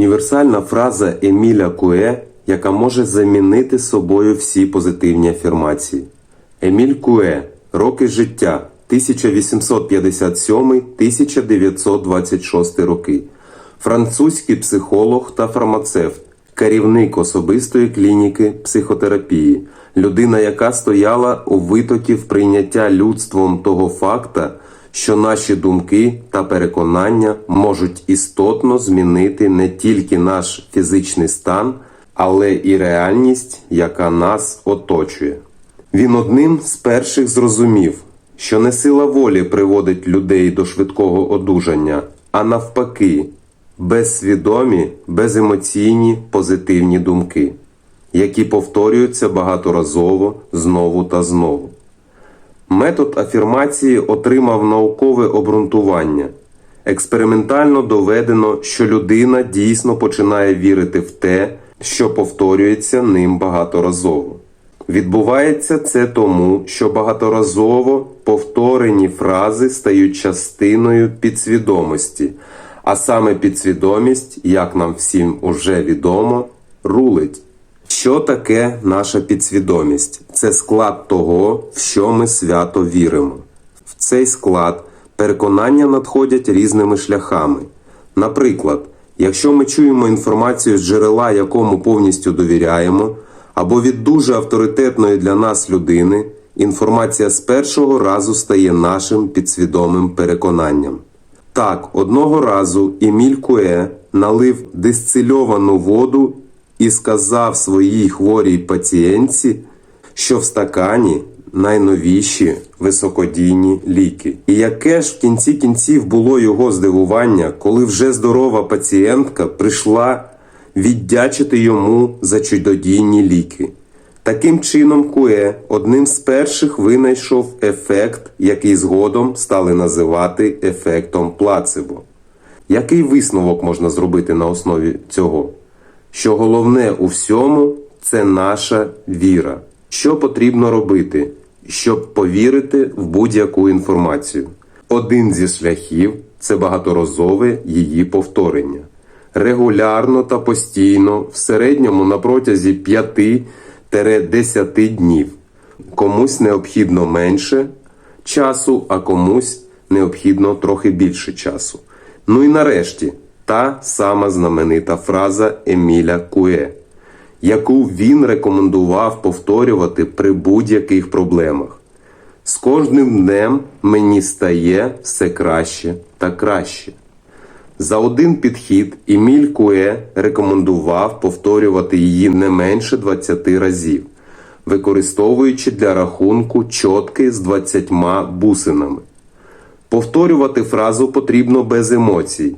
Універсальна фраза Еміля Куе, яка може замінити собою всі позитивні афірмації. Еміль Куе. Роки життя 1857-1926 роки. Французький психолог та фармацевт, керівник особистої клініки психотерапії, людина, яка стояла у витоків прийняття людством того факта, що наші думки та переконання можуть істотно змінити не тільки наш фізичний стан, але і реальність, яка нас оточує. Він одним з перших зрозумів, що не сила волі приводить людей до швидкого одужання, а навпаки, безсвідомі, беземоційні позитивні думки, які повторюються багаторазово знову та знову. Метод афірмації отримав наукове обґрунтування. Експериментально доведено, що людина дійсно починає вірити в те, що повторюється ним багаторазово. Відбувається це тому, що багаторазово повторені фрази стають частиною підсвідомості, а саме підсвідомість, як нам всім уже відомо, рулить. Що таке наша підсвідомість? Це склад того, в що ми свято віримо. В цей склад переконання надходять різними шляхами. Наприклад, якщо ми чуємо інформацію з джерела, якому повністю довіряємо, або від дуже авторитетної для нас людини, інформація з першого разу стає нашим підсвідомим переконанням. Так, одного разу Еміль Куе налив дистильовану воду і сказав своїй хворій пацієнтці, що в стакані найновіші високодійні ліки. І яке ж в кінці кінців було його здивування, коли вже здорова пацієнтка прийшла віддячити йому за чудодійні ліки. Таким чином, Куе одним з перших винайшов ефект, який згодом стали називати ефектом плацебо. Який висновок можна зробити на основі цього? Що головне у всьому це наша віра. Що потрібно робити, щоб повірити в будь-яку інформацію? Один зі шляхів це багаторазове її повторення. Регулярно та постійно, в середньому на протязі 5-10 днів. Комусь необхідно менше часу, а комусь необхідно трохи більше часу. Ну і нарешті та сама знаменита фраза Еміля Куе, яку він рекомендував повторювати при будь-яких проблемах. З кожним днем мені стає все краще та краще. За один підхід Еміль Куе рекомендував повторювати її не менше 20 разів, використовуючи для рахунку чотки з 20 бусинами. Повторювати фразу потрібно без емоцій.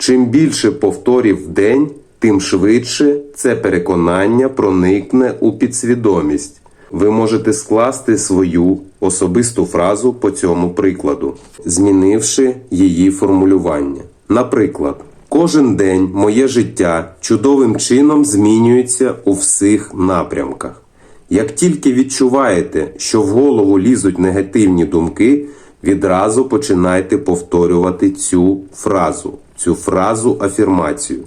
Чим більше повторів в день, тим швидше це переконання проникне у підсвідомість. Ви можете скласти свою особисту фразу по цьому прикладу, змінивши її формулювання. Наприклад, кожен день моє життя чудовим чином змінюється у всіх напрямках. Як тільки відчуваєте, що в голову лізуть негативні думки, відразу починайте повторювати цю фразу, цю фразу афірмацію.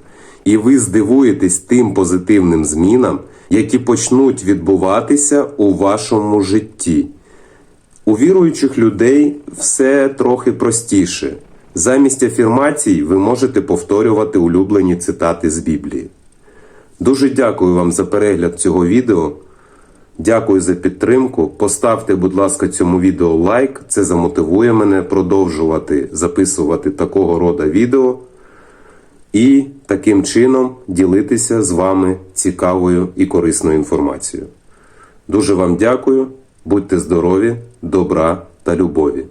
І ви здивуєтесь тим позитивним змінам, які почнуть відбуватися у вашому житті. У віруючих людей все трохи простіше. Замість афірмацій ви можете повторювати улюблені цитати з Біблії. Дуже дякую вам за перегляд цього відео. Дякую за підтримку. Поставте, будь ласка, цьому відео лайк. Це замотивує мене продовжувати записувати такого роду відео і таким чином ділитися з вами цікавою і корисною інформацією. Дуже вам дякую, будьте здорові, добра та любові!